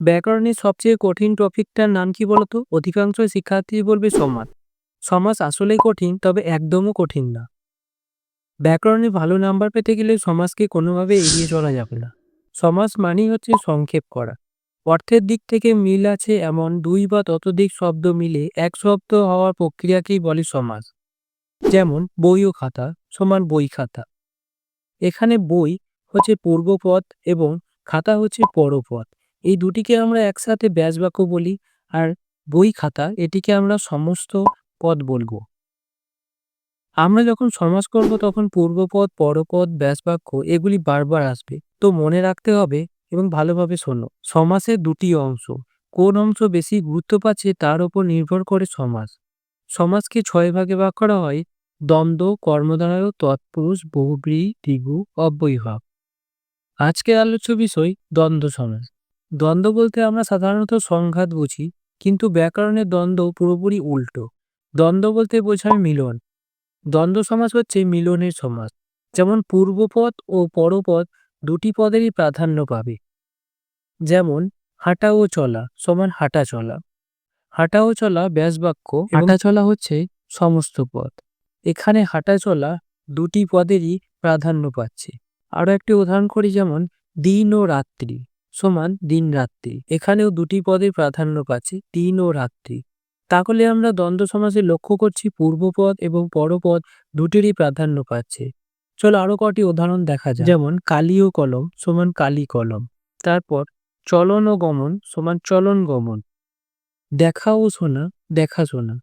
ব্যাকরণের সবচেয়ে কঠিন টপিকটার নাম কি বলতো? অধিকাংশ শিক্ষার্থী বলবে সমাজ। সমাজ আসলেই কঠিন, তবে একদমও কঠিন না। ব্যাকরণে ভালো নাম্বার পেতে গেলে সমাজকে কোনোভাবে এড়িয়ে চলা যাবে না। সমাজ মানেই হচ্ছে সংক্ষেপ করা। অর্থের দিক থেকে মিল আছে এমন দুই বা ততোধিক শব্দ মিলে এক শব্দ হওয়ার প্রক্রিয়াকেই বলে সমাজ। যেমন, বই ও খাতা সমান বই খাতা। এখানে বই হচ্ছে পূর্বপদ এবং খাতা হচ্ছে পরপদ এই দুটিকে আমরা একসাথে ব্যাস বাক্য বলি আর বই খাতা এটিকে আমরা সমস্ত পদ বলব। আমরা যখন সমাজ করব তখন পূর্বপদ পরপদ ব্যাস বাক্য এগুলি বারবার আসবে। তো মনে রাখতে হবে এবং ভালোভাবে শোনো, সমাসের দুটি অংশ, কোন অংশ বেশি গুরুত্ব পাচ্ছে তার উপর নির্ভর করে সমাজ সমাজকে ছয় ভাগে ভাগ করা হয়, দ্বন্দ্ব, কর্মধারয়, তৎপুরুষ, বহুব্রী দ্বিগু অব্যয়ভাব। আজকের আলোচ্য বিষয় দ্বন্দ্ব সমাস। দ্বন্দ্ব বলতে আমরা সাধারণত সংঘাত বুঝি কিন্তু ব্যাকরণের দ্বন্দ্ব পুরোপুরি উল্টো। দ্বন্দ্ব বলতে বোঝায় মিলন। দ্বন্দ্ব সমাস হচ্ছে মিলনের সমাস যেমন পূর্বপদ ও পরপদ দুটি পদেরই প্রাধান্য পাবে। যেমন হাঁটা ও চলা সমান হাঁটা চলা। হাঁটা ও চলা ব্যাস বাক্য হাঁটা চলা হচ্ছে সমস্ত পদ। এখানে হাঁটা চলা দুটি পদেরই প্রাধান্য পাচ্ছে। আরও একটি উদাহরণ করি যেমন দিন ও রাত্রি। সমান দিন রাত্রি। এখানেও দুটি পদে প্রাধান্য পাচ্ছে দিন ও রাত্রি। তাহলে আমরা দ্বন্দ্ব সমাসে লক্ষ্য করছি পূর্বপদ এবং পরপদ দুটিরই প্রাধান্য পাচ্ছে। চলো আরও কটি উদাহরণ দেখা যায় যেমন কালি ও কলম সমান কালি কলম। তারপর চলন ও গমন সমান চলন গমন। দেখা ও শোনা, দেখা শোনা।